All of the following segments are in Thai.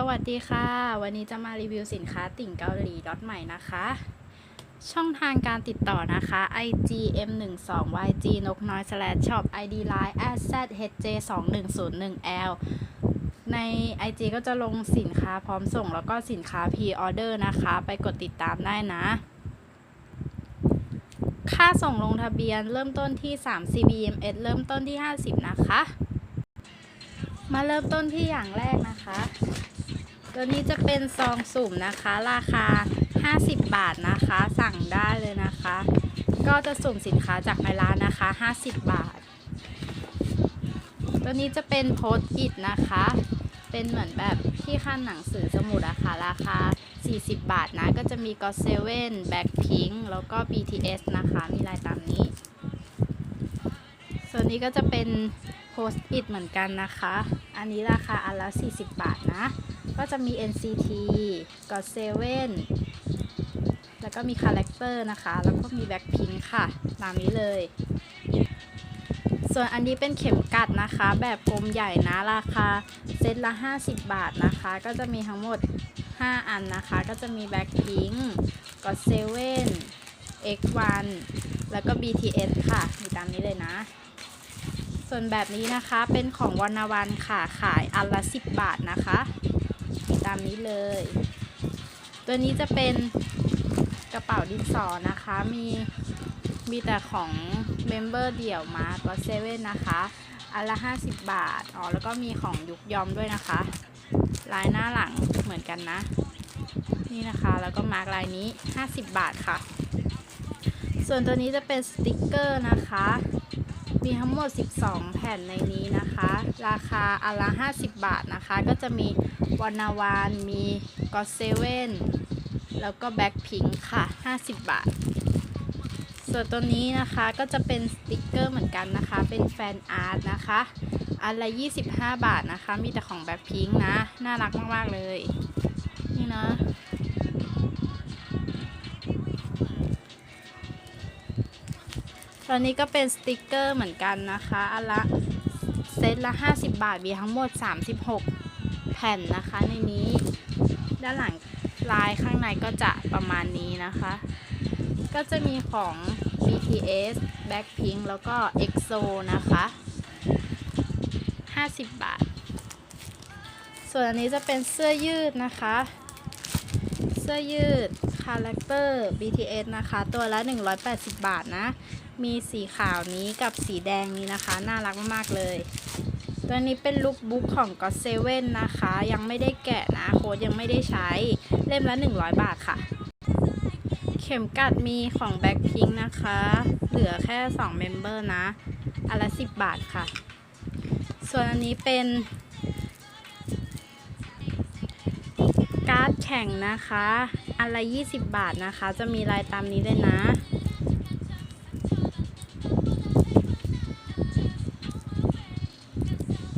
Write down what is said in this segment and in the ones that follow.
สวัสดีค่ะ วันนี้จะมารีวิวสินค้าติ่งเกาหลีล็อตใหม่นะคะ ช่องทางการติดต่อนะคะ IG M12 YG นกน้อย slash shop ID line @zhj 2 1 0 1 L ใน IG ก็จะลงสินค้าพร้อมส่งแล้วก็สินค้า P-order นะคะ ไปกดติดตามได้นะ ค่าส่งลงทะเบียนเริ่มต้นที่ 3 CBMS เริ่มต้นที่ 50 นะคะ มาเริ่มต้นที่อย่างแรกนะคะ ตัวนี้จะเป็นซองสุ่มนะคะ ราคา 50 บาทนะคะ สั่งได้เลยนะคะ ก็จะสุ่มสินค้าจากในร้านนะคะ 50 บาท ตัวนี้จะเป็นโพสต์อิทนะคะ เป็นเหมือนแบบที่ขั้นหนังสือสมุดอะค่ะราคา 40 บาทนะ ก็จะมี God Seven Blackpink แล้วก็ BTS นะคะ มีลายตามนี้ ส่วนนี้ก็จะเป็น โพสต์อิทเหมือนกันนะคะ อันนี้ราคาอันละ 40 บาทนะ ก็จะมี NCT God Seven แล้วก็มีคาแรคเตอร์นะคะ แล้วก็มี Blackpink ค่ะ ตามนี้เลย ส่วนอันนี้เป็นเข็มกัดนะคะ แบบกลมใหญ่นะ ราคาเซตละ 50 บาทนะคะ ก็จะมีทั้งหมด 5 อันนะคะ ก็จะมี Blackpink God Seven X1 แล้วก็ BTS ค่ะ มีตามนี้เลยนะ ส่วนแบบนี้นะคะเป็นของวรรณวันค่ะขายอันละ 10 บาทนะคะ ตามนี้เลย ตัวนี้จะเป็นกระเป๋าดินสอนะคะ มีมีแต่ของเมมเบอร์เดี่ยวมาก็เซเว่นนะคะอันละ 50 บาทอ๋อแล้วก็มีของยุกยอมด้วยนะคะ ลายหน้าหลังเหมือนกันนะ นี่นะคะแล้วก็มาร์กลายนี้ 50 บาทค่ะ ส่วนตัวนี้จะเป็นสติกเกอร์นะคะ มีทั้งหมด 12 แผ่นในนี้นะคะ ราคาอันละ 50 บาทนะคะ ก็จะมีวานาวาน มีก็เซเว่นแล้วก็แบ็คพิงค่ะ 50 บาท ส่วนตัวนี้นะคะก็จะเป็นสติกเกอร์เหมือนกันนะคะ เป็นแฟนอาร์ตนะคะ อันละ 25 บาทนะคะ มีแต่ของแบ็คพิงนะ น่ารักมาก ๆ เลย นี่นะ ตอนนี้ก็เป็นสติกเกอร์เหมือนกันนะคะอันละเซตละ 50 บาทมีทั้งหมด 36 แผ่นนะคะในนี้ ด้านหลังลายข้างในก็จะประมาณนี้นะคะ ก็จะมีของ BTS Blackpink แล้วก็ EXO นะคะ 50 บาท ส่วนอันนี้จะเป็นเสื้อยืดนะคะ สื้อยืดคาแรคเตอร์ BTS นะคะ ตัวละ 180 บาทนะ มีสีขาวนี้กับสีแดงนี้นะคะ น่ารักมากเลย ตัวนี้เป็นลุคบุ๊กของ God Seven นะคะ ยังไม่ได้แกะนะ โค้ดยังไม่ได้ใช้ เล่มละ 100 บาทค่ะ เข็มกัดมีของ Blackpink นะคะ เหลือแค่2เมมเบอร์นะอันละ 10 บาทค่ะ ส่วนอันนี้เป็น แข่งนะคะ อันละ 20 บาทนะคะ จะมีลายตามนี้เลยนะ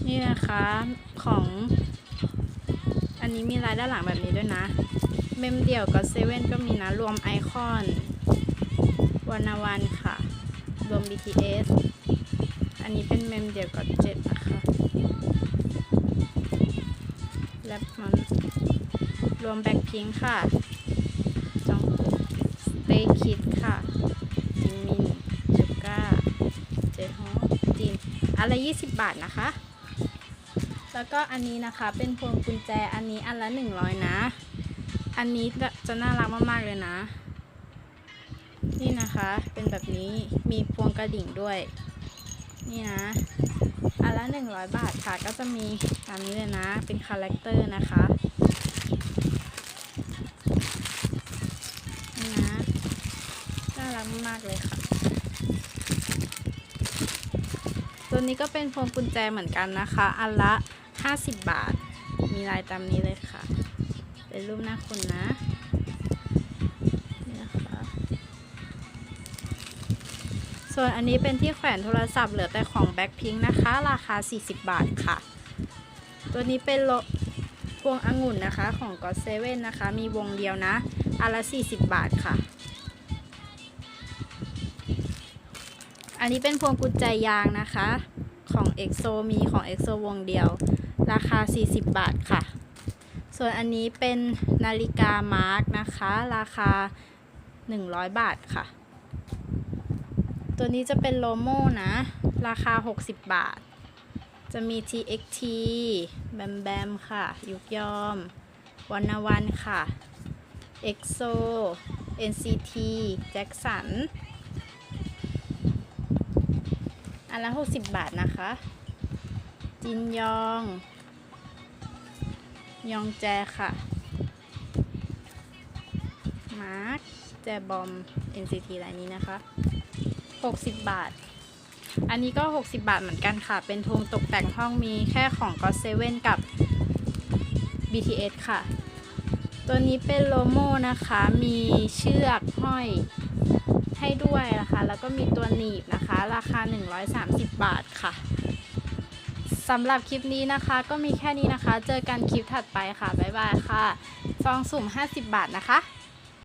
นี่นะคะของ อันนี้มีลายด้านหลังแบบนี้ด้วยนะ เมมเดี่ยวกับเซเว่นก็มีนะ รวมไอคอนวานาวันค่ะ รวม BTS อันนี้เป็นเมมเดี่ยวกับเจ็ดนะคะ แลบมัน รวมแบ็คพิงค่ะจองสเตย์คิดค่ะจิมมินจูก้า เจฮองจีนอันละ20 บาทนะคะ แล้วก็อันนี้นะคะเป็นพวงกุญแจอันนี้อันละ 100 นะ อันนี้จะจะน่ารักมาก ๆ เลยนะ นี่นะคะเป็นแบบนี้มีพวงกระดิ่งด้วย นี่นะอันละ 100 บาทค่ะก็จะมีตามนี้เลยนะ เป็นคาแรคเตอร์นะคะ นี่นะ น่ารัก มากๆเลยค่ะ ตัวนี้ก็เป็นพวงกุญแจเหมือนกันนะคะ อันละ 50 บาท มีลายตามนี้เลยค่ะ เป็นรูปหน้าคนนะนะคะส่วนอันนี้เป็นที่แขวนโทรศัพท์เหลือแต่ของ Blackpink นะคะ ราคา 40 บาทค่ะ ตัวนี้เป็นโลพวงองุ่นนะคะของ God Seven นะคะ มีวงเดียวนะอันละ 40 บาทค่ะ อันนี้เป็นพวงกุญแจยางนะคะ ของ EXO มีของ EXO วงเดียว ราคา 40 บาทค่ะ ส่วนอันนี้เป็นนาฬิกามาร์กนะคะ ราคา 100 บาทค่ะ ตัวนี้จะเป็นโลโมนะ ราคา 60 บาท จะมี TXT แบมแบมค่ะ ยุกยอม วันนวันค่ะ EXO NCT แนอันละ60บาทนะคะ จินยอง ยองแจค่ะ มาร์คแจบอม NCT รายนี้นะคะ 60 บาท อันนี้ก็ 60 บาทเหมือนกันค่ะ เป็นทงตกแต่งห้องมีแค่ของ God Seven กับ BTS ค่ะ ตัวนี้เป็นโลโมนะคะ มีเชือกห้อย ให้ด้วยนะคะ แล้วก็มีตัวหนีบนะคะ ราคา 130 บาทค่ะสำหรับคลิปนี้นะคะ ก็มีแค่นี้นะคะ เจอกันคลิปถัดไปค่ะ บ๊ายบายค่ะซองสุ่ม 50 บาทนะคะ